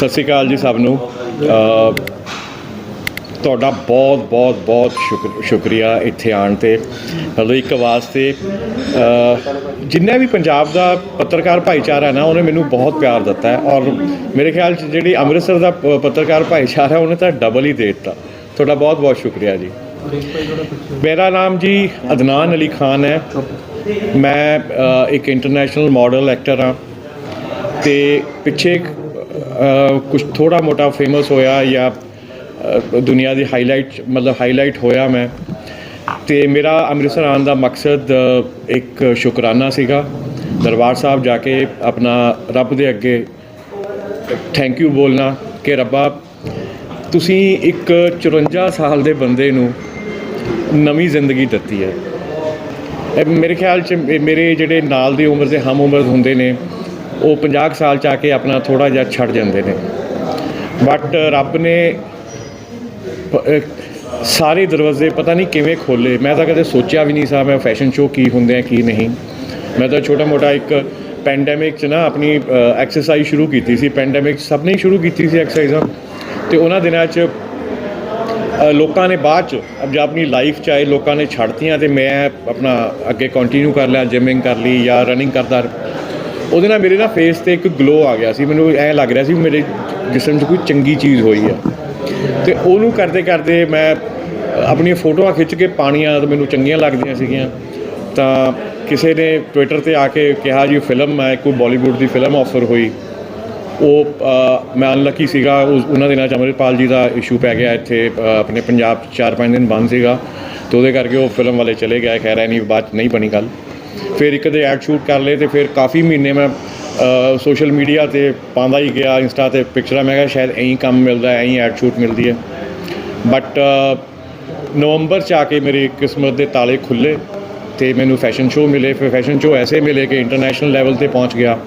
ਸਤਿ ਸ਼੍ਰੀ ਅਕਾਲ ਜੀ ਸਭ ਨੂੰ। ਤੁਹਾਡਾ ਬਹੁਤ ਬਹੁਤ ਬਹੁਤ ਸ਼ੁਕਰ ਸ਼ੁਕਰੀਆ ਇੱਥੇ ਆਉਣ ਤੇ। ਮਤਲਬ ਇੱਕ ਵਾਸਤੇ ਜਿੰਨਾ ਵੀ ਪੰਜਾਬ ਦਾ ਪੱਤਰਕਾਰ ਭਾਈਚਾਰਾ ਹੈ ਨਾ, ਉਹਨੇ ਮੈਨੂੰ ਬਹੁਤ ਪਿਆਰ ਦਿੱਤਾ ਹੈ ਔਰ ਮੇਰੇ ਖਿਆਲ 'ਚ ਜਿਹੜੀ ਅੰਮ੍ਰਿਤਸਰ ਦਾ ਪੱਤਰਕਾਰ ਭਾਈਚਾਰਾ, ਉਹਨੇ ਤਾਂ ਡਬਲ ਹੀ ਦੇ ਦਿੱਤਾ। ਤੁਹਾਡਾ ਬਹੁਤ ਬਹੁਤ ਸ਼ੁਕਰੀਆ ਜੀ। ਮੇਰਾ ਨਾਮ ਜੀ ਅਦਨਾਨ ਅਲੀ ਖਾਨ ਹੈ। ਮੈਂ ਇੱਕ ਇੰਟਰਨੈਸ਼ਨਲ ਮਾਡਲ ਐਕਟਰ ਹਾਂ। ਤੇ ਪਿੱਛੇ ਕੁਝ ਥੋੜਾ ਮੋਟਾ ਫੇਮਸ ਹੋਇਆ ਜਾਂ ਦੁਨੀਆ ਦੀ ਹਾਈਲਾਈਟ ਮਤਲਬ ਹਾਈਲਾਈਟ ਹੋਇਆ ਮੈਂ। ਤੇ ਮੇਰਾ ਅੰਮ੍ਰਿਤਸਰ ਆਉਣ ਦਾ ਮਕਸਦ ਇੱਕ ਸ਼ੁਕਰਾਨਾ ਸੀਗਾ। ਦਰਬਾਰ ਸਾਹਿਬ ਜਾ ਕੇ ਆਪਣਾ ਰੱਬ ਦੇ ਅੱਗੇ ਥੈਂਕ ਯੂ ਬੋਲਣਾ ਕਿ ਰੱਬਾ, ਤੁਸੀਂ ਇੱਕ 54 ਸਾਲ ਦੇ ਬੰਦੇ ਨੂੰ ਨਵੀਂ ਜ਼ਿੰਦਗੀ ਦਿੱਤੀ ਹੈ। ਮੇਰੇ ਖਿਆਲ ਚ ਮੇਰੇ ਜਿਹੜੇ ਨਾਲ ਦੀ ਉਮਰ ਦੇ ਹਮ ਉਮਰ ਹੁੰਦੇ ਨੇ ਉਹ 50 ਕੁ ਸਾਲ ਚ ਆ ਕੇ ਆਪਣਾ ਥੋੜਾ ਜਿਹਾ ਛੱਡ ਜਾਂਦੇ ਨੇ। ਬਟ ਰੱਬ ਨੇ ਸਾਰੇ ਦਰਵਾਜ਼ੇ ਪਤਾ ਨਹੀਂ ਕਿਵੇਂ ਖੋਲੇ ਮੈਂ ਤਾਂ ਕਦੇ ਸੋਚਿਆ ਵੀ ਨਹੀਂ ਸੀ ਮੈਂ ਫੈਸ਼ਨ ਸ਼ੋਅ ਕੀ ਹੁੰਦੇ ਆ, ਕੀ ਨਹੀਂ। ਮੈਂ ਤਾਂ ਛੋਟਾ ਮੋਟਾ ਇੱਕ ਪੈਂਡੈਮਿਕ ਚ ਨਾ ਆਪਣੀ ਐਕਸਰਸਾਈਜ਼ ਸ਼ੁਰੂ ਕੀਤੀ ਸੀ। ਪੈਂਡੈਮਿਕ ਸਭ ਨੇ ਸ਼ੁਰੂ ਕੀਤੀ ਸੀ ਐਕਸਰਸਾਈਜ਼ਾਂ ਤੇ ਉਹਨਾਂ ਦਿਨਾਂ ਚ ਲੋਕਾਂ ਨੇ ਬਾਅਦ ਚ, ਅਬ ਜਦ ਆਪਣੀ ਲਾਈਫ ਚ ਆਏ, ਲੋਕਾਂ ਨੇ ਛੱਡਤੀਆਂ ਤੇ ਮੈਂ ਆਪਣਾ ਅੱਗੇ ਕੰਟੀਨਿਊ ਕਰ ਲਿਆ ਜਿਮਿੰਗ ਕਰ ਲਈ ਜਾਂ ਰਨਿੰਗ ਕਰਦਾ ਉਹਦੇ ਨਾਲ ਮੇਰੇ ਨਾ ਫੇਸ ਤੇ ਇੱਕ ਗਲੋ ਆ ਗਿਆ ਸੀ, ਮੈਨੂੰ ਐ ਲੱਗ ਰਿਹਾ ਸੀ ਵੀ ਮੇਰੇ ਜਿਸਮ 'ਚ ਕੋਈ ਚੰਗੀ ਚੀਜ਼ ਹੋਈ ਆ। ਤੇ ਉਹਨੂੰ ਕਰਦੇ ਕਰਦੇ ਮੈਂ ਆਪਣੀਆਂ ਫੋਟੋਆਂ ਖਿੱਚ ਕੇ ਪਾਣੀਆਂ ਮੈਨੂੰ ਚੰਗੀਆਂ ਲੱਗਦੀਆਂ ਸੀਗੀਆਂ। ਤਾਂ ਕਿਸੇ ਨੇ ਟਵਿੱਟਰ ਤੇ ਆ ਕੇ ਕਿਹਾ ਜੀ, ਫਿਲਮ ਹੈ ਕੋਈ ਬਾਲੀਵੁੱਡ ਦੀ ਫਿਲਮ ਆਫਰ ਹੋਈ। ਉਹ ਮੈਂ ਅਨਲਕੀ ਸੀਗਾ, ਉਸ- ਉਹਨਾਂ ਦੇ ਨਾਲ ਅਮਰਿਤਪਾਲ ਜੀ ਦਾ ਇਸ਼ੂ ਪੈ ਗਿਆ ਇੱਥੇ ਆਪਣੇ ਪੰਜਾਬ 'ਚ ਚਾਰ ਪੰਜ ਦਿਨ ਬੰਦ ਸੀਗਾ। ਤੇ ਉਹਦੇ ਕਰਕੇ ਉਹ ਫਿਲਮ ਵਾਲੇ ਚਲੇ ਗਏ, ਖੈਰ ਐ ਨਹੀਂ ਬਾਅਦ 'ਚ ਨਹੀਂ ਬਣੀ ਗੱਲ। ਫਿਰ ਇੱਕ ਦੇ ਐਡ ਸ਼ੂਟ ਕਰ ਲਏ ਤੇ ਫਿਰ ਕਾਫੀ ਮਹੀਨੇ ਮੈਂ ਸੋਸ਼ਲ ਮੀਡੀਆ ਤੇ ਪਾਉਂਦਾ ਹੀ ਗਿਆ ਇੰਸਟਾ ਤੇ ਪਿਕਚਰਾਂ ਮੈਂ ਕਿਹਾ ਸ਼ਾਇਦ ਐਂ ਕੰਮ ਮਿਲਦਾ ਐਂ ਐਡ ਸ਼ੂਟ ਮਿਲਦੀ ਹੈ। ਬਟ ਨਵੰਬਰ ਚ ਆ ਕੇ ਮੇਰੀ ਕਿਸਮਤ ਦੇ ਤਾਲੇ ਖੁੱਲੇ ਤੇ ਮੈਨੂੰ ਫੈਸ਼ਨ ਸ਼ੋਅ ਮਿਲੇ। ਫਿਰ ਫੈਸ਼ਨ ਸ਼ੋਅ ਐਸੇ ਮਿਲੇ ਕਿ ਇੰਟਰਨੈਸ਼ਨਲ ਲੈਵਲ ਤੇ ਪਹੁੰਚ ਗਿਆ।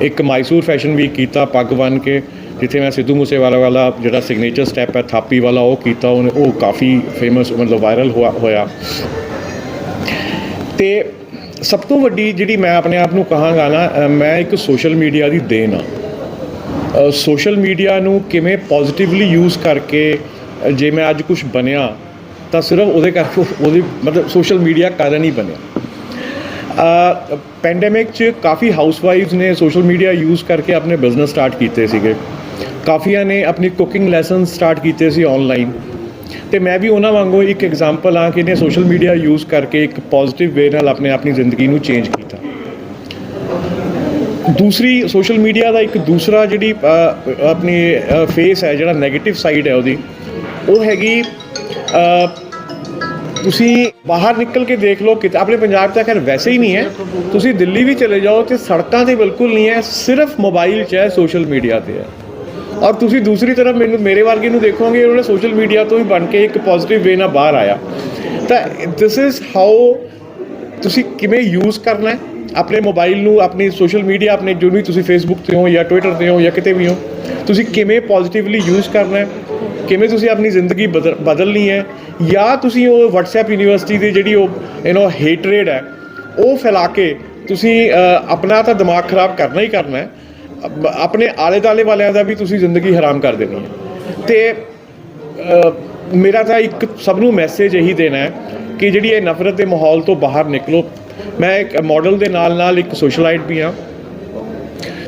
ਇੱਕ ਮਾਈਸੂਰ ਫੈਸ਼ਨ ਵੀਕ ਕੀਤਾ, ਪੱਗ ਬਨ ਕੇ, ਜਿੱਥੇ ਮੈਂ ਸਿੱਧੂ ਮੂਸੇਵਾਲਾ ਵਾਲਾ ਜਿਹੜਾ ਸਿਗਨੇਚਰ ਸਟੈਪ ਹੈ, ਥਾਪੀ ਵਾਲਾ ਉਹ ਕੀਤਾ, ਉਹਨੇ, ਉਹ ਕਾਫੀ ਫੇਮਸ ਮਤਲਬ ਵਾਇਰਲ ਹੋਇਆ। ਤੇ ਸਭ ਤੋਂ ਵੱਡੀ ਜਿਹੜੀ ਮੈਂ ਆਪਣੇ ਆਪ ਨੂੰ ਕਹਾਂਗਾ ਨਾ ਮੈਂ ਇੱਕ ਸੋਸ਼ਲ ਮੀਡੀਆ ਦੀ ਦੇਣ ਆ। ਸੋਸ਼ਲ ਮੀਡੀਆ ਨੂੰ ਕਿਵੇਂ ਪੋਜ਼ਿਟਿਵਲੀ ਯੂਜ਼ ਕਰਕੇ ਜੇ ਮੈਂ ਅੱਜ ਕੁਝ ਬਣਿਆ, ਤਾਂ ਸਿਰਫ ਉਹਦੇ ਕਰਕੇ ਉਹਦੀ ਮਤਲਬ ਸੋਸ਼ਲ ਮੀਡੀਆ ਕਾਰਨ ਹੀ ਬਣਿਆ। ਪੈਂਡੈਮਿਕ ਚ ਕਾਫੀ ਹਾਊਸਵਾਈਫਸ ਨੇ ਸੋਸ਼ਲ ਮੀਡੀਆ ਯੂਜ਼ ਕਰਕੇ ਆਪਣੇ ਬਿਜ਼ਨਸ ਸਟਾਰਟ ਕੀਤੇ ਸੀਗੇ। ਕਾਫੀਆਂ ਨੇ ਆਪਣੀ ਕੁਕਿੰਗ ਲੈਸਨ ਸਟਾਰਟ ਕੀਤੇ ਸੀ ਆਨਲਾਈਨ ਤੇ ਮੈਂ ਵੀ ਉਹਨਾਂ ਵਾਂਗੂ ਇੱਕ ਐਗਜ਼ਾਮਪਲ ਆ ਕਿ ਇਹਨੇ ਸੋਸ਼ਲ ਮੀਡੀਆ ਯੂਜ਼ ਕਰਕੇ ਇੱਕ ਪੋਜ਼ਿਟਿਵ ਵੇ ਨਾਲ ਆਪਣੇ ਆਪਣੀ ਜ਼ਿੰਦਗੀ ਨੂੰ ਚੇਂਜ ਕੀਤਾ। ਦੂਸਰੀ ਸੋਸ਼ਲ ਮੀਡੀਆ ਦਾ ਇੱਕ ਦੂਸਰਾ ਜਿਹੜੀ ਆਪਣੀ ਫੇਸ ਹੈ, ਜਿਹੜਾ 네ਗੇਟਿਵ ਸਾਈਡ ਹੈ ਉਹਦੀ, ਉਹ ਹੈਗੀ ਤੁਸੀਂ ਬਾਹਰ ਨਿਕਲ ਕੇ ਦੇਖ ਲਓ ਕਿ ਆਪਣੇ ਪੰਜਾਬ 'ਚ ਤਾਂ ਖੈਰ ਵੈਸੇ ਹੀ ਨਹੀਂ ਹੈ। ਤੁਸੀਂ ਦਿੱਲੀ ਵੀ ਚਲੇ ਜਾਓ ਤੇ ਸੜਕਾਂ ਤੇ ਬਿਲਕੁਲ ਨਹੀਂ ਹੈ, ਸਿਰਫ ਮੋਬਾਈਲ 'ਚ ਹੈ ਸੋਸ਼ਲ ਮੀਡੀਆ ਤੇ ਹੈ। ਔਰ ਤੁਸੀਂ ਦੂਸਰੀ ਤਰਫ ਮੈਨੂੰ, ਮੇਰੇ ਵਰਗੇ ਨੂੰ ਦੇਖੋਗੇ, ਉਹਨੇ ਸੋਸ਼ਲ ਮੀਡੀਆ ਤੋਂ ਹੀ ਬਣ ਕੇ ਇੱਕ ਪੋਜ਼ਿਟਿਵ ਵੇ ਨਾਲ ਬਾਹਰ ਆਇਆ। ਤਾਂ ਦਿਸ ਇਜ਼ ਹਾਊ ਤੁਸੀਂ ਕਿਵੇਂ ਯੂਜ਼ ਕਰਨਾ ਹੈ? ਆਪਣੇ ਮੋਬਾਈਲ ਨੂੰ, ਆਪਣੀ ਸੋਸ਼ਲ ਮੀਡੀਆ ਆਪਣੇ ਜੋ ਵੀ ਤੁਸੀਂ ਫੇਸਬੁੱਕ ਤੇ ਹੋ ਜਾਂ ਟਵਿੱਟਰ ਤੇ ਹੋ ਜਾਂ ਕਿਤੇ ਵੀ ਹੋ, ਤੁਸੀਂ ਕਿਵੇਂ ਪੋਜ਼ਿਟਿਵਲੀ ਯੂਜ਼ ਕਰਨਾ ਹੈ? ਕਿਵੇਂ ਤੁਸੀਂ ਆਪਣੀ ਜ਼ਿੰਦਗੀ ਬਦਲ, ਬਦਲਣੀ ਹੈ? ਜਾਂ ਤੁਸੀਂ ਉਹ WhatsApp ਯੂਨੀਵਰਸਿਟੀ ਦੀ ਜਿਹੜੀ ਉਹ ਯੂ نو ਹੇਟਰੇਡ ਹੈ, ਉਹ ਫੈਲਾ ਕੇ ਤੁਸੀਂ ਆਪਣਾ ਤਾਂ ਦਿਮਾਗ ਖਰਾਬ ਕਰਨਾ ਹੀ ਕਰਨਾ ਹੈ। ਆਪਣੇ ਆਲੇ ਦਾਲੇ ਵਾਲਿਆਂ ਦਾ ਵੀ ਤੁਸੀਂ ਜ਼ਿੰਦਗੀ ਹਰਾਮ ਕਰ ਦੇਣੀ ਹੈ। ਤੇ ਮੇਰਾ ਤਾਂ ਇੱਕ ਸਭ ਨੂੰ ਮੈਸੇਜ ਇਹੀ ਦੇਣਾ ਹੈ ਕਿ ਜਿਹੜੀ ਇਹ ਨਫ਼ਰਤ ਦੇ ਮਾਹੌਲ ਤੋਂ ਬਾਹਰ ਨਿਕਲੋ। ਮੈਂ ਇੱਕ ਮਾਡਲ ਦੇ ਨਾਲ ਨਾਲ ਇੱਕ ਸੋਸ਼ਲਾਈਟ ਵੀ ਹਾਂ।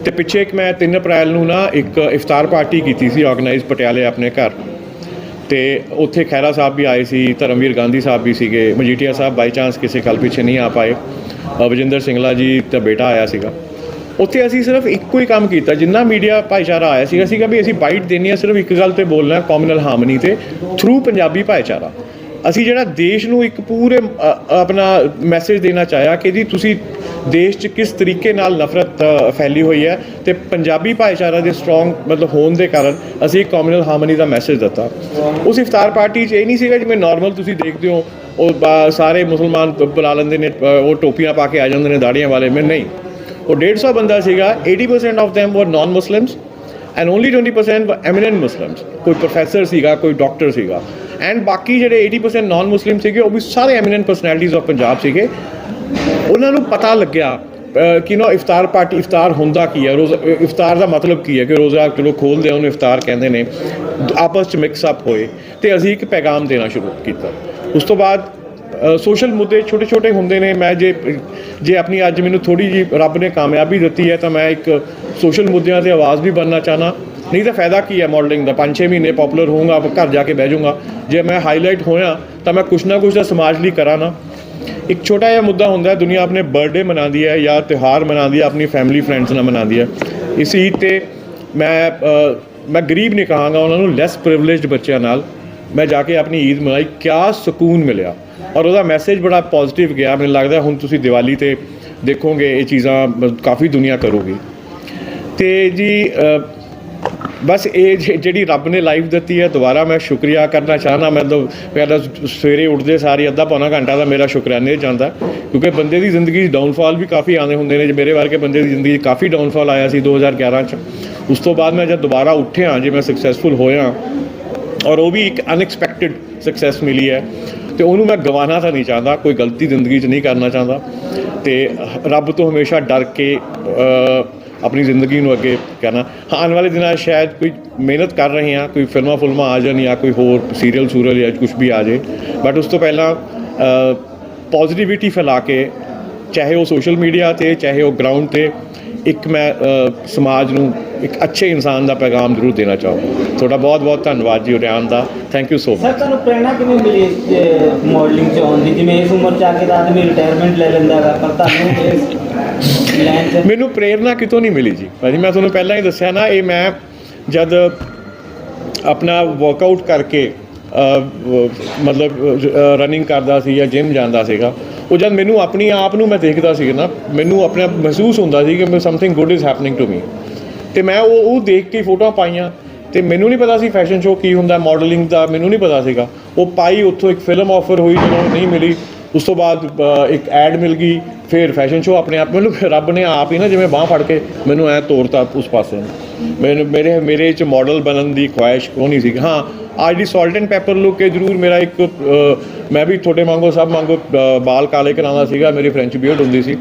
ਤੇ ਪਿੱਛੇ ਇੱਕ ਮੈਂ 3 ਅਪ੍ਰੈਲ ਨੂੰ ਨਾ ਇੱਕ ਇਫਤਾਰ ਪਾਰਟੀ ਕੀਤੀ ਸੀ ਆਰਗੇਨਾਈਜ਼ ਪਟਿਆਲੇ ਆਪਣੇ ਘਰ। ਤੇ ਉੱਥੇ ਖੈਰਾ ਸਾਹਿਬ ਵੀ ਆਏ ਸੀ ਧਰਮਵੀਰ ਗਾਂਧੀ ਸਾਹਿਬ ਵੀ ਸੀਗੇ ਮਜੀਠੀਆ ਸਾਹਿਬ ਬਾਈ ਚਾਂਸ ਕਿਸੇ ਕੱਲ ਪਿੱਛੇ ਨਹੀਂ ਆ ਪਾਏ। ਅ, ਵਜਿੰਦਰ ਸਿੰਗਲਾ ਜੀ ਦਾ ਬੇਟਾ ਆਇਆ ਸੀਗਾ। ਉੱਥੇ ਅਸੀਂ ਸਿਰਫ ਇੱਕੋ ਹੀ ਕੰਮ ਕੀਤਾ, ਜਿੰਨਾ ਮੀਡੀਆ ਭਾਈਚਾਰਾ ਆਇਆ ਸੀਗਾ ਸੀਗਾ ਵੀ ਅਸੀਂ ਬਾਈਟ ਦੇਣੀ ਆ, ਸਿਰਫ ਇੱਕ ਗੱਲ ਤੇ ਬੋਲਣਾ ਕਮਿਊਨਲ ਹਾਰਮਨੀ ਤੇ ਥਰੂ ਪੰਜਾਬੀ ਭਾਈਚਾਰਾ। ਅਸੀਂ ਜਿਹੜਾ ਦੇਸ਼ ਨੂੰ ਇੱਕ ਪੂਰੇ ਆਪਣਾ ਮੈਸੇਜ ਦੇਣਾ ਚਾਹਿਆ ਕਿ ਜੀ ਤੁਸੀਂ ਦੇਸ਼ 'ਚ ਕਿਸ ਤਰੀਕੇ ਨਾਲ ਨਫ਼ਰਤ ਫੈਲੀ ਹੋਈ ਹੈ ਤੇ ਪੰਜਾਬੀ ਭਾਈਚਾਰਾ ਦੇ ਸਟਰੋਂਗ ਮਤਲਬ ਹੋਣ ਦੇ ਕਾਰਨ ਅਸੀਂ ਇੱਕ ਕਮਿਊਨਲ ਹਾਰਮਨੀ ਦਾ ਮੈਸੇਜ ਦਿੱਤਾ। ਉਸ ਇਫਤਾਰ ਪਾਰਟੀ 'ਚ ਇਹ ਨਹੀਂ ਸੀਗਾ ਜਿਵੇਂ ਨਾਰਮਲ ਤੁਸੀਂ ਦੇਖਦੇ ਹੋ, ਉਹ ਸਾਰੇ ਮੁਸਲਮਾਨ ਬੁਲਾ ਲੈਂਦੇ ਨੇ ਉਹ ਟੋਪੀਆਂ ਪਾ ਕੇ ਆ ਜਾਂਦੇ ਨੇ ਦਾੜੀਆਂ ਵਾਲੇ, ਮੈਂ ਨਹੀਂ। ਉਹ 150 ਬੰਦਾ ਸੀਗਾ 80% of them were non muslims and only 20% were eminent muslims ਕੋਈ ਪ੍ਰੋਫੈਸਰ ਸੀਗਾ, ਕੋਈ ਡਾਕਟਰ ਸੀਗਾ। ਐਂਡ ਬਾਕੀ ਜਿਹੜੇ 80% ਨਾਨ ਮੁਸਲਿਮ ਸੀਗੇ, ਉਹ ਵੀ ਸਾਰੇ ਐਮੀਨੈਂਟ ਪਰਸਨੈਲਿਟੀਜ਼ ਆਫ ਪੰਜਾਬ ਸੀਗੇ। ਉਹਨਾਂ ਨੂੰ ਪਤਾ ਲੱਗਿਆ ਕਿ ਨਾ ਇਫਤਾਰ ਪਾਰਟੀ ਇਫਤਾਰ ਹੁੰਦਾ ਕੀ ਹੈ? ਰੋਜ਼ਾ ਇਫਤਾਰ ਦਾ ਮਤਲਬ ਕੀ ਹੈ ਕਿ ਰੋਜ਼ਾ ਚਲੋ ਖੋਲਦੇ ਆ, ਉਹਨੂੰ ਇਫਤਾਰ ਕਹਿੰਦੇ ਨੇ। ਆਪਸ ਚ ਮਿਕਸ ਅਪ ਹੋਏ ਤੇ ਅਸੀਂ ਇੱਕ ਪੈਗਾਮ ਦੇਣਾ ਸ਼ੁਰੂ ਕੀਤਾ। ਉਸ ਤੋਂ ਬਾਅਦ ਸੋਸ਼ਲ ਮੁੱਦੇ ਛੋਟੇ ਛੋਟੇ ਹੁੰਦੇ ਨੇ। ਮੈਂ ਜੇ ਜੇ ਆਪਣੀ ਅੱਜ ਮੈਨੂੰ ਥੋੜੀ ਜੀ ਰੱਬ ਨੇ ਕਾਮਯਾਬੀ ਦਿੱਤੀ ਹੈ, ਤਾਂ ਮੈਂ ਇੱਕ ਸੋਸ਼ਲ ਮੁੱਦਿਆਂ ਤੇ ਆਵਾਜ਼ ਵੀ ਬਣਨਾ ਚਾਹਨਾ। ਨਹੀਂ ਤਾਂ ਫਾਇਦਾ ਕੀ ਹੈ ਮਾਡਲਿੰਗ ਦਾ? 5-6 ਮਹੀਨੇ ਪਪੂਲਰ ਹੋਊਗਾ ਘਰ ਜਾ ਕੇ ਬਹਿ ਜਾਊਂਗਾ। ਜੇ ਮੈਂ ਹਾਈਲਾਈਟ ਹੋਇਆ, ਤਾਂ ਮੈਂ ਕੁਛ ਨਾ ਕੁਛ ਤਾਂ ਸਮਾਜ ਲਈ ਕਰਾਂ ਨਾ ਇੱਕ ਛੋਟਾ ਜਿਹਾ ਮੁੱਦਾ ਹੁੰਦਾ ਹੈ, ਦੁਨੀਆ ਆਪਣੇ ਬਰਥਡੇ ਮਨਾਉਂਦੀ ਹੈ ਜਾਂ ਤਿਉਹਾਰ ਮਨਾਉਂਦੀ ਹੈ, ਆਪਣੀ ਫੈਮਿਲੀ ਫਰੈਂਡਸ ਨਾਲ ਮਨਾਉਂਦੀ ਹੈ। ਇਸ ਈਦ ਤੇ ਮੈਂ ਮੈਂ ਗਰੀਬ ਨਹੀਂ ਕਹਾਂਗਾ, ਉਹਨਾਂ ਨੂੰ ਲੈਸ ਪ੍ਰਿਵਿਲੇਜਡ ਬੱਚਿਆਂ ਨਾਲ ਮੈਂ ਜਾ ਕੇ ਆਪਣੀ ਈਦ ਮਨਾਈ। ਕਿਆ ਸਕੂਨ ਮਿਲਿਆ। ਔਰ ਉਹਦਾ ਮੈਸੇਜ ਬੜਾ ਪੋਜ਼ਿਟਿਵ ਗਿਆ। ਮੈਨੂੰ ਲੱਗਦਾ ਹੁਣ ਤੁਸੀਂ ਦੀਵਾਲੀ ਤੇ ਦੇਖੋਗੇ, ਇਹ ਚੀਜ਼ਾਂ ਬ- ਕਾਫੀ ਦੁਨੀਆ ਕਰੂਗੀ। ਤੇ ਜੀ ਬਸ ਇਹ ਜਿਹੜੀ ਰੱਬ ਨੇ ਲਾਈਫ ਦਿੱਤੀ ਹੈ, ਦੁਬਾਰਾ ਮੈਂ ਸ਼ੁਕਰੀਆ ਕਰਨਾ ਚਾਹਨਾ ਮੈਂ ਤਾਂ ਪਹਿਲਾਂ ਸਵੇਰੇ ਉੱਠਦੇ ਸਾਰੀ ਅੱਧਾ ਪੌਣਾ ਘੰਟਾ ਦਾ ਮੇਰਾ ਸ਼ੁਕਰਾਨੇ ਜਾਂਦਾ। ਕਿਉਂਕਿ ਬੰਦੇ ਦੀ ਜ਼ਿੰਦਗੀ 'ਚ ਡਾਊਨਫਾਲ ਵੀ ਕਾਫੀ ਆਉਂਦੇ ਹੁੰਦੇ ਨੇ। ਜੇ ਮੇਰੇ ਵਰਗੇ ਬੰਦੇ ਦੀ ਜ਼ਿੰਦਗੀ 'ਚ ਕਾਫੀ ਡਾਊਨਫਾਲ ਆਇਆ ਸੀ 2011 ਚ, ਉਸ ਤੋਂ ਬਾਅਦ ਮੈਂ ਜਦ ਦੁਬਾਰਾ ਉੱਠਿਆ, ਜੇ ਮੈਂ ਸਕਸੈਸਫੁਲ ਹੋਇਆ, ਔਰ ਉਹ ਵੀ ਇੱਕ ਅਨਐਕਸਪੈਕਟਿਡ ਸਕਸੈਸ ਮਿਲੀ ਹੈ। ਤੇ ਉਹਨੂੰ ਮੈਂ ਗਵਾਉਣਾ ਤਾਂ ਨਹੀਂ ਚਾਹੁੰਦਾ, ਕੋਈ ਗਲਤੀ ਜ਼ਿੰਦਗੀ 'ਚ ਨਹੀਂ ਕਰਨਾ ਚਾਹੁੰਦਾ। ਤੇ ਰੱਬ ਤੋਂ ਹਮੇਸ਼ਾ ਡਰ ਕੇ ਆਪਣੀ ਜ਼ਿੰਦਗੀ ਨੂੰ ਅੱਗੇ ਕਰਨਾ। ਹਾਂ, ਆਉਣ ਵਾਲੇ ਦਿਨਾਂ 'ਚ ਸ਼ਾਇਦ ਕੋਈ ਮਿਹਨਤ ਕਰ ਰਹੇ ਹਾਂ, ਕੋਈ ਫਿਲਮਾਂ ਫੁਲਮਾਂ ਆ ਜਾਣ ਜਾਂ ਕੋਈ ਹੋਰ ਸੀਰੀਅਲ ਸੂਰੀਅਲ ਜਾਂ ਕੁਝ ਵੀ ਆ ਜਾਏ ਬਟ ਉਸ ਤੋਂ ਪਹਿਲਾਂ ਪੋਜ਼ਿਟਿਵਿਟੀ ਫੈਲਾ ਕੇ, ਚਾਹੇ ਉਹ ਸੋਸ਼ਲ ਮੀਡੀਆ ਤੇ, ਚਾਹੇ ਉਹ ਗਰਾਊਂਡ ਤੇ ਇੱਕ ਮੈਂ ਸਮਾਜ ਨੂੰ ਇੱਕ ਅੱਛੇ ਇਨਸਾਨ ਦਾ ਪੈਗਾਮ ਜ਼ਰੂਰ ਦੇਣਾ ਚਾਹੂੰਗਾ। ਤੁਹਾਡਾ ਬਹੁਤ ਬਹੁਤ ਧੰਨਵਾਦ ਜੀ ਉਰਿਆਨ ਦਾ। Thank you so much sir ਤੁਹਾਨੂੰ ਪ੍ਰੇਰਣਾ ਕਿਵੇਂ ਮਿਲੀ ਇਸ ਮਾਡਲਿੰਗ ਚ ਆਉਣ ਦੀ? ਜਿਵੇਂ ਇਸ ਉਮਰ ਚ ਆ ਕੇ ਤਾਂ ਆਦਮੀ ਰਿਟਾਇਰਮੈਂਟ ਲੈ ਲੈਂਦਾ ਹੈਗਾ ਪਰ ਤੁਹਾਨੂੰ ਮੈਨੂੰ ਪ੍ਰੇਰਨਾ ਕਿਤੋਂ ਨਹੀਂ ਮਿਲੀ ਜੀ? ਭਾਜੀ ਮੈਂ ਤੁਹਾਨੂੰ ਪਹਿਲਾਂ ਹੀ ਦੱਸਿਆ ਨਾ ਇਹ ਮੈਂ ਜਦ ਆਪਣਾ ਵਰਕਆਊਟ ਕਰਕੇ ਮਤਲਬ ਰਨਿੰਗ ਕਰਦਾ ਸੀ ਜਾਂ ਜਿਮ ਜਾਂਦਾ ਸੀਗਾ। ਉਹ ਜਦ ਮੈਨੂੰ ਆਪਣੀ ਆਪ ਨੂੰ ਮੈਂ ਦੇਖਦਾ ਸੀ ਨਾ, ਮੈਨੂੰ ਆਪਣੇ ਆਪ ਮਹਿਸੂਸ ਹੁੰਦਾ ਸੀ ਕਿ ਮੈਂ something good is happening to me ਤੇ ਮੈਂ ਉਹ ਉਹ ਦੇਖ ਕੇ ਫੋਟੋਆਂ ਪਾਈਆਂ, ਤੇ ਮੈਨੂੰ ਨਹੀਂ ਪਤਾ ਸੀ ਫੈਸ਼ਨ ਸ਼ੋਅ ਕੀ ਹੁੰਦਾ ਮਾਡਲਿੰਗ ਦਾ ਮੈਨੂੰ ਨਹੀਂ ਪਤਾ ਸੀਗਾ। ਉਹ ਪਾਈ, ਉੱਥੋਂ ਇੱਕ ਫਿਲਮ ਆਫਰ ਹੋਈ ਜਿਹਨਾਂ ਨੂੰ ਨਹੀਂ ਮਿਲੀ ਉਸ ਤੋਂ ਬਾਅਦ ਇੱਕ ਐਡ ਮਿਲ ਗਈ, ਫਿਰ ਫੈਸ਼ਨ ਸ਼ੋਅ ਆਪਣੇ ਆਪ, ਮੈਨੂੰ ਰੱਬ ਨੇ ਆਪ ਹੀ ਨਾ ਜਿਵੇਂ ਬਾਹ ਫੜ ਕੇ ਮੈਨੂੰ ਐ ਤੋਰਤਾ ਉਸ ਪਾਸੇ ਨੂੰ। ਮੈਨੂੰ, ਮੇਰੇ ਮੇਰੇ ਚ ਮਾਡਲ ਬਣਨ ਦੀ ਖੁਆਇਸ਼ ਉਹ ਨਹੀਂ ਸੀ ਹਾਂ, ਅੱਜ ਦੀ ਸਾਲਟ ਐਂਡ ਪੈਪਰ ਲੁੱਕ ਕੇ ਜ਼ਰੂਰ ਮੇਰਾ ਇੱਕ ਮੈਂ ਵੀ ਤੁਹਾਡੇ ਵਾਂਗੂ ਸਭ ਵਾਂਗੂ ਬਾਲ ਕਾਲੇ ਕਰਾਉਂਦਾ ਸੀਗਾ, ਮੇਰੀ ਫ੍ਰੈਂਚ ਬੀਅਰਡ ਹੁੰਦੀ ਸੀ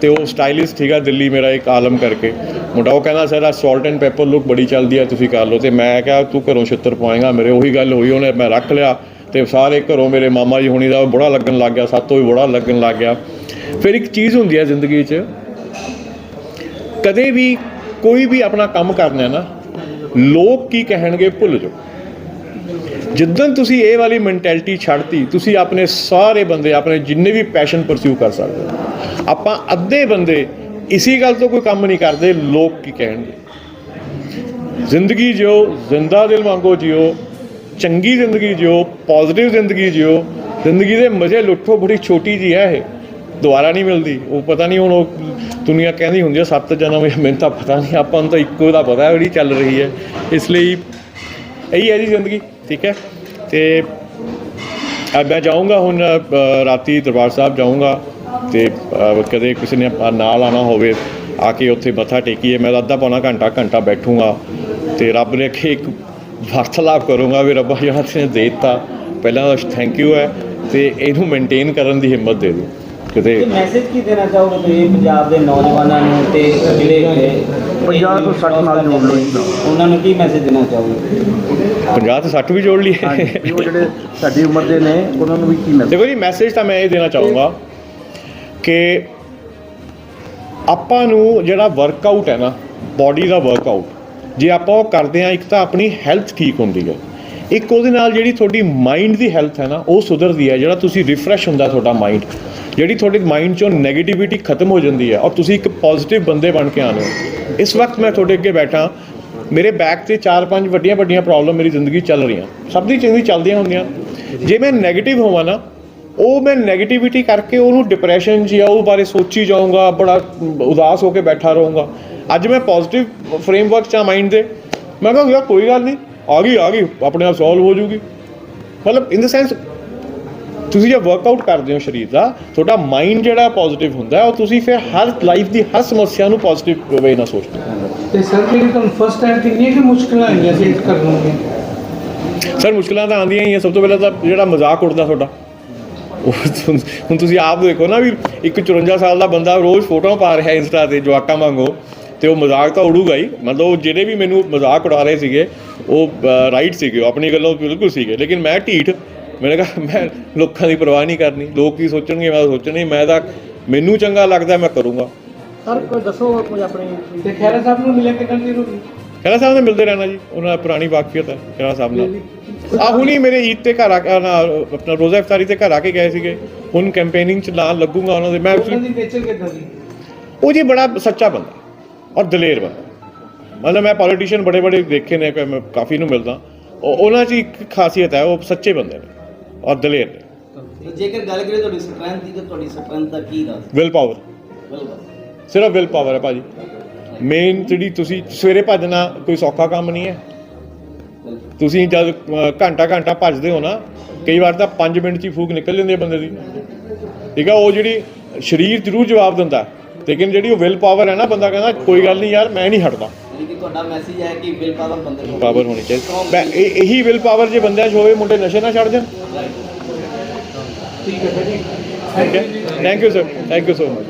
ਤੇ ਉਹ ਸਟਾਈਲਿਸਟ ਸੀਗਾ ਦਿੱਲੀ ਮੇਰਾ ਇੱਕ ਆਲਮ ਕਰਕੇ। ਮੁੰਡਾ ਉਹ ਕਹਿੰਦਾ, ਸਰ ਆ ਸਾਲਟ ਐਂਡ ਪੈਪਰ ਲੁੱਕ ਬੜੀ ਚੱਲਦੀ ਹੈ, ਤੁਸੀਂ ਕਰ ਲਓ। ਤੇ ਮੈਂ ਕਿਹਾ, ਤੂੰ ਘਰੋਂ ਛਿੱਤਰ ਪਾਏਗਾ ਮੇਰੇ ਉਹੀ ਗੱਲ ਹੋਈ, ਉਹਨੇ ਮੈਂ ਰੱਖ ਲਿਆ। ਤੇ ਸਾਰੇ ਘਰੋਂ ਮੇਰੇ ਮਾਮਾ ਜੀ ਹੋਣੀ ਦਾ ਬੁੜਾ ਲੱਗਣ ਲੱਗ ਗਿਆ, ਸਾਤੋਂ ਵੀ ਬੁੜਾ ਲੱਗਣ ਲੱਗ ਗਿਆ। ਫਿਰ ਇੱਕ ਚੀਜ਼ ਹੁੰਦੀ ਹੈ ਜ਼ਿੰਦਗੀ 'ਚ, ਕਦੇ ਵੀ ਕੋਈ ਵੀ ਆਪਣਾ ਕੰਮ ਕਰਨਾ ਹੈ ਨਾ, ਲੋਕ ਕੀ ਕਹਿਣਗੇ, ਭੁੱਲ ਜਾਓ। ਜਿੱਦਣ ਤੁਸੀਂ ਇਹ ਵਾਲੀ ਮੈਂਟੈਲਿਟੀ ਛੱਡਤੀ, ਤੁਸੀਂ ਆਪਣੇ ਸਾਰੇ ਬੰਦੇ, ਆਪਣੇ ਜਿੰਨੇ ਵੀ ਪੈਸ਼ਨ ਪਰਸਿਊ ਕਰ ਸਕਦੇ ਹੋ। ਆਪਾਂ ਅੱਧੇ ਬੰਦੇ ਇਸੀ ਗੱਲ ਤੋਂ ਕੋਈ ਕੰਮ ਨਹੀਂ ਕਰਦੇ, ਲੋਕ ਕੀ ਕਹਿਣਗੇ? ਜ਼ਿੰਦਗੀ ਜਿਓ, ਜ਼ਿੰਦਾ ਦਿਲ ਵਾਂਗੋ ਜਿਓ ਚੰਗੀ ਜ਼ਿੰਦਗੀ ਜਿਓ ਪੋਜ਼ਿਟਿਵ ਜ਼ਿੰਦਗੀ ਜਿਓ, ਜ਼ਿੰਦਗੀ ਦੇ ਮਜ਼ੇ ਲੁੱਟੋ ਬੜੀ ਛੋਟੀ ਜੀ ਹੈ ਇਹ। ਦੁਬਾਰਾ ਨਹੀਂ ਮਿਲਦੀ। ਉਹ ਪਤਾ ਨਹੀਂ ਹੁਣ ਉਹ ਦੁਨੀਆ ਕਹਿੰਦੀ ਹੁੰਦੀ ਹੈ ਸੱਤ ਜਨਮ ਇਹ ਮੈਨੂੰ ਤਾਂ ਪਤਾ ਨਹੀਂ, ਆਪਾਂ ਨੂੰ ਤਾਂ ਇੱਕੋ ਦਾ ਪਤਾ ਜਿਹੜੀ ਚੱਲ ਰਹੀ ਹੈ। ਇਸ ਲਈ ਇਹੀ ਹੈ ਜੀ ਜ਼ਿੰਦਗੀ, ਠੀਕ ਹੈ? ਤੇ ਮੈਂ ਜਾਊਂਗਾ ਹੁਣ ਰਾਤੀ ਦਰਬਾਰ ਸਾਹਿਬ ਜਾਊਂਗਾ ਤੇ ਕਦੇ ਕਿਸੇ ਨੇ ਆ- ਨਾਲ ਆਣਾ ਹੋਵੇ, ਆ ਕੇ ਉੱਥੇ ਮੱਥਾ ਟੇਕੀਏ। ਮੈਂ ਅੱਧਾ ਪੌਣਾ ਘੰਟਾ ਘੰਟਾ ਬੈਠੂੰਗਾ ਤੇ ਰੱਬ ਨੇ ਕਿ ਇੱਕ ਵਾਰਤਾਲਾਪ ਕਰੂੰਗਾ ਵੀ ਰੱਬਾ ਜਿਹੜਾ ਤੈਨੇ ਦੇ ਦਿੱਤਾ ਪਹਿਲਾਂ ਤਾਂ ਥੈਂਕ ਯੂ ਹੈ ਤੇ ਇਹਨੂੰ ਮੇਨਟੇਨ ਕਰਨ ਦੀ ਹਿੰਮਤ ਦੇ ਦਿਓ। ਕਿਤੇ ਮੈਸੇਜ ਕੀ ਦੇਣਾ ਚਾਹੋਗੇ ਤੁਸੀਂ ਪੰਜਾਬ ਦੇ ਨੌਜਵਾਨਾਂ ਨੂੰ ਤੇ ਜਿਹੜੇ ਅਹ, ਪੰਜਾਹ ਤੋਂ ਸੱਠ ਨਾਲ ਜੋੜ ਲਓ। ਉਹਨਾਂ ਨੂੰ ਕੀ ਮੈਸੇਜ ਦੇਣਾ ਚਾਹੋਗੇ? 50 ਤੋਂ 60 ਵੀ ਜੋੜ ਲਈਏ। ਹਾਂਜੀ ਉਹ ਜਿਹੜੇ ਸਾਡੀ ਉਮਰ ਦੇ ਨੇ ਉਹਨਾਂ ਨੂੰ ਵੀ ਕੀ ਮਿਲਦਾ ਦੇਖੋ ਜੀ ਮੈਸੇਜ ਤਾਂ ਮੈਂ ਇਹ ਦੇਣਾ ਚਾਹੂੰਗਾ ਕਿ ਆਪਾਂ ਨੂੰ ਜਿਹੜਾ ਵਰਕਆਊਟ ਹੈ ਨਾ ਬਾਡੀ ਦਾ ਵਰਕਆਊਟ ਜੇ ਆਪਾਂ ਉਹ ਕਰਦੇ ਆ ਇੱਕ ਤਾਂ ਆਪਣੀ ਹੈਲਥ ਠੀਕ ਹੁੰਦੀ ਹੈ। ਇੱਕ ਉਹਦੇ ਨਾਲ ਜਿਹੜੀ ਤੁਹਾਡੀ ਮਾਈਂਡ ਦੀ ਹੈਲਥ ਹੈ ਨਾ, ਉਹ ਸੁਧਰਦੀ ਹੈ, ਜਿਹੜਾ ਤੁਸੀਂ ਰਿਫਰੈਸ਼ ਹੁੰਦਾ ਤੁਹਾਡਾ ਮਾਈਂਡ ਜਿਹੜੀ ਤੁਹਾਡੇ ਮਾਈਂਡ ਚੋਂ ਨੈਗੇਟਿਵਿਟੀ ਖਤਮ ਹੋ ਜਾਂਦੀ ਹੈ ਔਰ ਤੁਸੀਂ ਇੱਕ ਪੋਜ਼ਿਟਿਵ ਬੰਦੇ ਬਣ ਕੇ ਆਉਂਦੇ ਹੋ। ਇਸ ਵਕਤ ਮੈਂ ਤੁਹਾਡੇ ਅੱਗੇ ਬੈਠਾ। ਮੇਰੇ ਬੈਕ ਤੇ ਚਾਰ ਪੰਜ ਵੱਡੀਆਂ ਵੱਡੀਆਂ ਪ੍ਰੋਬਲਮ ਮੇਰੀ ਜ਼ਿੰਦਗੀ ਚੱਲ ਰਹੀਆਂ। ਸਭ ਦੀ ਚੰਗੀ ਚੱਲਦੀਆਂ ਹੁੰਦੀਆਂ। ਜੇ ਮੈਂ ਨੈਗੇਟਿਵ ਹੋਵਾਂ ਨਾ, ਉਹ ਮੈਂ ਨੈਗੇਟਿਵਿਟੀ ਕਰਕੇ ਉਹਨੂੰ ਡਿਪਰੈਸ਼ਨ 'ਚ ਜਾਂ ਉਹ ਬਾਰੇ ਸੋਚੀ ਜਾਊਂਗਾ, ਬੜਾ ਉਦਾਸ ਹੋ ਕੇ ਬੈਠਾ ਰਹੂੰਗਾ। ਅੱਜ ਮੈਂ ਪੋਜ਼ਿਟਿਵ ਫਰੇਮਵਰਕ ਚ ਮਾਈਂਡ ਦੇ। ਮੈਂ ਕਹਾਂ ਯਾਰ ਕੋਈ ਗੱਲ ਨਹੀਂ ਆ ਗਈ ਆ ਗਈ ਆਪਣੇ ਆਪ ਸੋਲਵ ਹੋ ਜੂਗੀ। ਮਤਲਬ ਇਨ ਦ ਸੈਂਸ ਤੁਸੀਂ ਜੇ ਵਰਕਆਊਟ ਕਰਦੇ ਹੋ ਸਰੀਰ ਦਾ ਤੁਹਾਡਾ ਮਾਈਂਡ ਜਿਹੜਾ ਪੋਜ਼ਿਟਿਵ ਹੁੰਦਾ ਹੈ ਉਹ ਤੁਸੀਂ ਫਿਰ ਹਰ ਲਾਈਫ ਦੀ ਹਰ ਸਮੱਸਿਆ ਨੂੰ ਪੋਜ਼ਿਟਿਵ ਵੇ ਨਾਲ ਸੋਚਦੇ ਹੋ। ਤੇ ਸਰ ਜਿਹੜੀ ਤੁਹਾਨੂੰ ਫਸਟ ਟਾਈਮ ਕਿੰਨੀ ਕਿ ਮੁਸ਼ਕਲਾਂ ਆਈਆਂ ਸੀ ਕਰਨ ਨੂੰ ਸਰ ਮੁਸ਼ਕਲਾਂ ਤਾਂ ਆਉਂਦੀਆਂ ਹੀ ਆ ਸਭ ਤੋਂ ਪਹਿਲਾਂ ਤਾਂ ਜਿਹੜਾ ਮਜ਼ਾਕ ਉੜਦਾ ਤੁਹਾਡਾ। ਹੁਣ ਤੁਸੀਂ ਆਪ ਦੇਖੋ ਨਾ ਵੀ ਇੱਕ 54 ਸਾਲ ਦਾ ਬੰਦਾ ਰੋਜ਼ ਫੋਟੋਆਂ ਪਾ ਰਿਹਾ ਇੰਸਟਾ ਤੇ ਜਵਾਕਾਂ ਵਾਂਗੂ। ਤੇ ਉਹ ਮਜ਼ਾਕ ਤਾਂ ਉਡੂਗਾ ਹੀ। ਮਤਲਬ ਉਹ ਜਿਹੜੇ ਵੀ ਮੈਨੂੰ ਮਜ਼ਾਕ ਉਡਾ ਰਹੇ ਸੀਗੇ ਉਹ ਰਾਈਟ ਸੀਗੇ ਉਹ ਆਪਣੀ ਗੱਲੋਂ ਬਿਲਕੁਲ ਸੀਗੇ। ਲੇਕਿਨ ਮੈਂ ਢੀਠ। ਮੈंने ਕਹਾ ਮੈਂ ਲੋਕਾਂ ਦੀ ਪਰਵਾਹ ਨਹੀਂ ਕਰਨੀ। ਲੋਕ ਕੀ ਸੋਚਣਗੇ ਮੈਂ ਸੋਚਣੀ ਮੈਂ ਤਾਂ ਮੈਨੂੰ ਚੰਗਾ ਲੱਗਦਾ ਮੈਂ ਕਰੂੰਗਾ। ਸਰ ਕੋਈ ਦੱਸੋ ਕੋਈ ਆਪਣੀ ਤੇ ਖੈਰਾ ਸਾਹਿਬ ਨੂੰ ਮਿਲਿਆ ਕਿੰਨਾ ਦੇਰ ਹੋ ਗਈ ਖਹਿਰਾ ਸਾਹਿਬ ਨਾਲ ਮਿਲਦੇ ਰਹਿਣਾ ਜੀ। ਉਹਨਾਂ ਨਾਲ ਪੁਰਾਣੀ ਵਾਕਫੀਅਤ ਹੈ ਖਹਿਰਾ ਸਾਹਿਬ ਨਾਲ। ਆ ਹੁਣੀ ਮੇਰੇ ਈਦ ਤੇ ਘਰ ਆ ਕੇ ਨਾ ਆਪਣਾ ਰੋਜ਼ਾ ਇਫਤਾਰੀ ਤੇ ਘਰ ਆ ਕੇ ਗਏ ਸੀਗੇ। ਹੁਣ ਕੈਂਪੇਨਿੰਗ ਚ ਨਾਲ ਲੱਗੂਗਾ ਉਹਨਾਂ ਦੇ। ਮੈਂ ਦੀ ਦੀ? ਉਹ ਜੀ ਬੜਾ ਸੱਚਾ ਬੰਦਾ। ਔਰ ਦਲੇਰ ਬੰਦਾ। ਮਤਲਬ ਮੈਂ ਪੋਲੀਟੀਸ਼ੀਅਨ ਬੜੇ ਬੜੇ ਦੇਖੇ ਨੇ ਮੈਂ ਕਾਫੀ ਨੂੰ ਮਿਲਦਾ। ਉਹ ਉਹਨਾਂ 'ਚ ਇੱਕ ਖਾਸੀਅਤ ਹੈ ਉਹ ਸੱਚੇ ਬੰਦੇ ਨੇ ਔਰ ਦਲੇਰ ਨੇ। ਜੇਕਰ ਗੱਲ ਕਰੀਏ ਤੁਹਾਡੀ ਸਟਰੈਂਥ ਦੀ ਤਾਂ ਤੁਹਾਡੀ ਸਟਰੈਂਥ ਦਾ ਕੀ ਦੱਸ ਵਿਲ ਪਾਵਰ ਸਿਰਫ ਵਿਲ ਪਾਵਰ ਹੈ ਭਾਜੀ। ਮੇਨ ਜਿਹੜੀ ਤੁਸੀਂ ਸਵੇਰੇ ਭੱਜਣਾ ਕੋਈ ਸੌਖਾ ਕੰਮ ਨਹੀਂ ਹੈ। ਤੁਸੀਂ ਜਦ ਘੰਟਾ ਘੰਟਾ ਭੱਜਦੇ ਹੋ ਨਾ ਕਈ ਵਾਰ ਤਾਂ 5 ਮਿੰਟ 'ਚ ਹੀ ਫੂਕ ਨਿਕਲ ਜਾਂਦੀ ਹੈ ਬੰਦੇ ਦੀ। ਠੀਕ ਆ ਉਹ ਜਿਹੜੀ ਸਰੀਰ ਜ਼ਰੂਰ ਜਵਾਬ ਦਿੰਦਾ ਲੇਕਿਨ ਜਿਹੜੀ ਉਹ ਵਿਲ ਪਾਵਰ ਹੈ ਨਾ ਬੰਦਾ ਕਹਿੰਦਾ ਕੋਈ ਗੱਲ ਨਹੀਂ ਯਾਰ ਮੈਂ ਨਹੀਂ ਹਟਦਾ। ਯਾਨੀ ਕਿ ਤੁਹਾਡਾ ਮੈਸੇਜ ਹੈ ਕਿ ਵਿਲ ਪਾਵਰ ਬੰਦੇ ਨੂੰ ਪਾਵਰ ਹੋਣੀ ਚਾਹੀਦੀ। ਮੈਂ ਇਹ- ਇਹੀ ਵਿਲ ਪਾਵਰ ਜੇ ਬੰਦਿਆਂ 'ਚ ਹੋਵੇ ਮੁੰਡੇ ਨਸ਼ੇ ਨਾ ਛੱਡ ਜਾਣ। ਠੀਕ ਹੈ ਭਾਜੀ ਠੀਕ ਹੈ। Thank you sir thank you so much